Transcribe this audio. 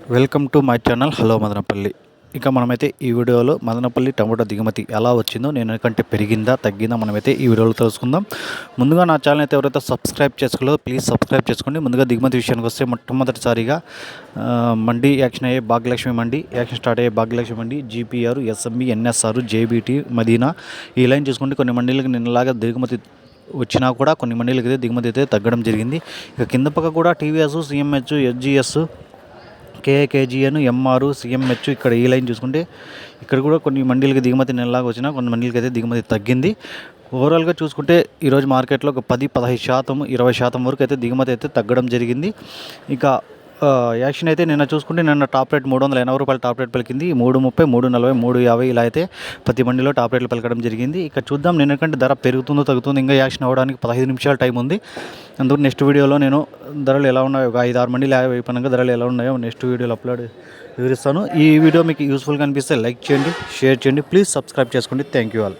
Welcome to my channel hello Madanapalli ఇక మనమైతే ఈ వీడియోలో మదనపల్లి టమాటో దిగుమతి ఎలా వచ్చిందో నేను కంటే పెరిగిందా తగ్గిందా మనమైతే ఈ వీడియోలో తెలుసుకుందాం. ముందుగా నా ఛానల్ అయితే ఎవరైతే సబ్స్క్రైబ్ చేసుకోలేదో ప్లీజ్ సబ్స్క్రైబ్ చేసుకోండి. ముందుగా దిగుమతి విషయానికి వస్తే మొట్టమొదటిసారిగా మండి యాక్షన్ అయ్యే భాగ్యలక్ష్మి మండి యాక్షన్ స్టార్ట్ అయ్యే భాగ్యలక్ష్మి మండి GPR SMB NSR JBT Madina ఈ లైన్ చూసుకుంటే కొన్ని మండీలకు నిన్నలాగా దిగుమతి వచ్చినా కూడా కొన్ని మండీలకి అయితే దిగుమతి అయితే తగ్గడం జరిగింది. ఇక కింద పక్క కూడా TVS CMH SGS KKGN MR CMH ఇక్కడ ఈ లైన్ చూసుకుంటే ఇక్కడ కూడా కొన్ని మండీలకి దిగుమతి నెలలాగా వచ్చినా కొన్ని మండీలకి అయితే దిగుమతి తగ్గింది. ఓవరాల్గా చూసుకుంటే ఈరోజు మార్కెట్లో ఒక పది పదహైదు శాతం ఇరవై శాతం వరకు అయితే దిగుమతి అయితే తగ్గడం జరిగింది. ఇక యాక్షన్ అయితే నిన్న చూసుకుంటే నిన్న టాప్ రేట్ మూడు వందల ఎనభై రూపాయలు టాప్ రేట్ పలికింది. మూడు ముప్పై మూడు నలభై మూడు యాభై ఇలా అయితే ప్రతి మండిలో టాప్ రేట్లు పలకడం జరిగింది. ఇక చూద్దాం నిన్నకంటే ధర పెరుగుతుందో తగ్గుతుందో ఇంకా యాక్షన్ అవ్వడానికి పదహైదు నిమిషాల టైం ఉంది. అందుకు నెక్స్ట్ వీడియోలో నేను ధరలు ఎలా ఉన్నాయో ఒక ఐదు ఆరు మండీలు అయిపోయినాక ధరలు ఎలా ఉన్నాయో నెక్స్ట్ వీడియోలో అప్లోడ్ వివరిస్తాను. ఈ వీడియో మీకు యూస్ఫుల్గా అనిపిస్తే లైక్ చేయండి షేర్ చేయండి. ప్లీజ్ సబ్స్క్రైబ్ చేసుకోండి. Thank you all.